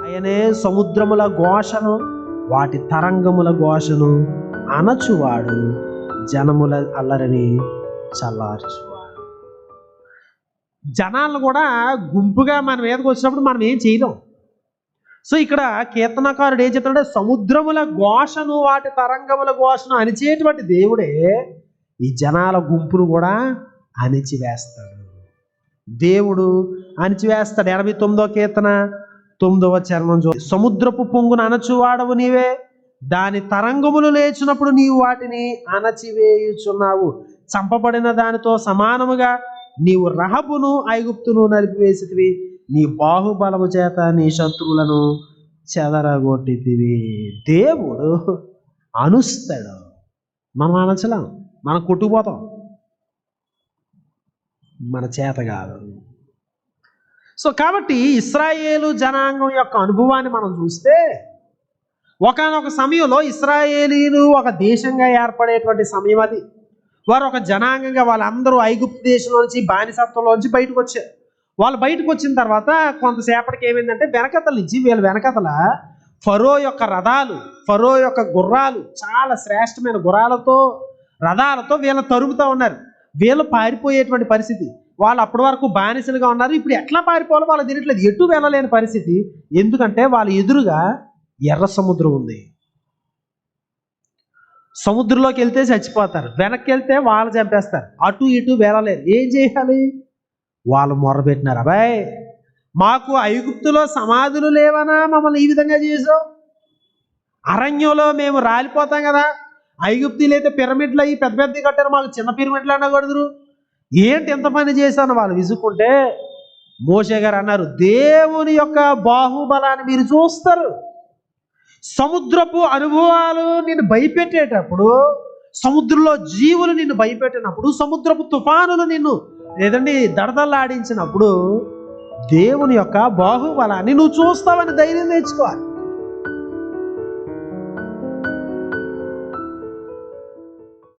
ఆయనే సముద్రముల ఘోషను వాటి తరంగముల ఘోషను అనచువాడు జనముల అల్లరిని చల్లార్చువాడు. జనాలు కూడా గుంపుగా మన మీదకి వచ్చినప్పుడు మనం ఏం చేయలేం. సో ఇక్కడ కీర్తనకారుడు ఏం చెప్తాడంటే సముద్రముల ఘోషను వాటి తరంగముల ఘోషను అణిచేటువంటి దేవుడే ఈ జనాల గుంపును కూడా అణిచివేస్తాడు. దేవుడు అణిచివేస్తాడు. ఎనభై తొమ్మిదో కీర్తన తొమ్మిదవ చరణం చూ సముద్రపు పొంగును అణచువాడవు నీవే దాని తరంగములు లేచినప్పుడు నీవు వాటిని అణచివేయుచున్నావు. చంపబడిన దానితో సమానముగా నీవు రహబును ఐగుప్తును నలిపివేసితివి. నీ బాహుబలము చేత నీ శత్రువులను చెదరగొట్టితివి. దేవుడు అనుస్తాడు. మనం అనచలేం మనం కొట్టుకుపోతాం. మన చేత కాదు. సో కాబట్టి ఇస్రాయేలు జనాంగం యొక్క అనుభవాన్ని మనం చూస్తే ఒకనొక సమయంలో ఇస్రాయేలీలు ఒక దేశంగా ఏర్పడేటువంటి సమయం అది. వారు ఒక జనాంగంగా వాళ్ళందరూ ఐగుప్తు దేశంలోంచి బానిసత్వంలోంచి బయటకు వచ్చారు వాళ్ళు బయటకు వచ్చిన తర్వాత కొంతసేపటికి ఏమైందంటే వెనకతల నుంచి వీళ్ళ వెనకతల ఫరో యొక్క రథాలు ఫరో యొక్క గుర్రాలు చాలా శ్రేష్టమైన గుర్రాలతో రథాలతో వీళ్ళ తరుముతూ ఉన్నారు. వీళ్ళు పారిపోయేటువంటి పరిస్థితి. వాళ్ళు అప్పటి వరకు బానిసలుగా ఉన్నారు. ఇప్పుడు ఎట్లా పారిపోవాలో వాళ్ళు తినట్లేదు ఎటు వెళ్ళలేని పరిస్థితి. ఎందుకంటే వాళ్ళ ఎదురుగా ఎర్ర సముద్రం ఉంది. సముద్రంలోకి వెళ్తే చచ్చిపోతారు. వెనక్కి వెళ్తే వాళ్ళు చంపేస్తారు. అటు ఇటు వెళ్ళలేరు. ఏం చేయాలి? వాళ్ళు మొరబెట్టినారు అబ్బాయి మాకు ఐగుప్తులో సమాధులు లేవనా? మమ్మల్ని ఈ విధంగా చేసావు అరణ్యంలో మేము రాలిపోతాం కదా? ఐగుప్తీలు అయితే పిరమిడ్లు అయ్యి పెద్ద పెద్ద కట్టారు. మాకు చిన్న పిరమిడ్లు అనకూడదు ఏంటి ఎంత పని చేశాను? వాళ్ళు విసుక్కుంటే మోషే గారు అన్నారు దేవుని యొక్క బాహుబలాన్ని మీరు చూస్తారు. సముద్రపు అనుభవాలు నేను భయపెట్టేటప్పుడు సముద్రంలో జీవులు నిన్ను భయపెట్టినప్పుడు సముద్రపు తుఫానులు నిన్ను లేదండి దడదల్లాడించినప్పుడు దేవుని యొక్క బాహుబలాన్ని నువ్వు చూస్తావని ధైర్యం తెచ్చుకోవాలి.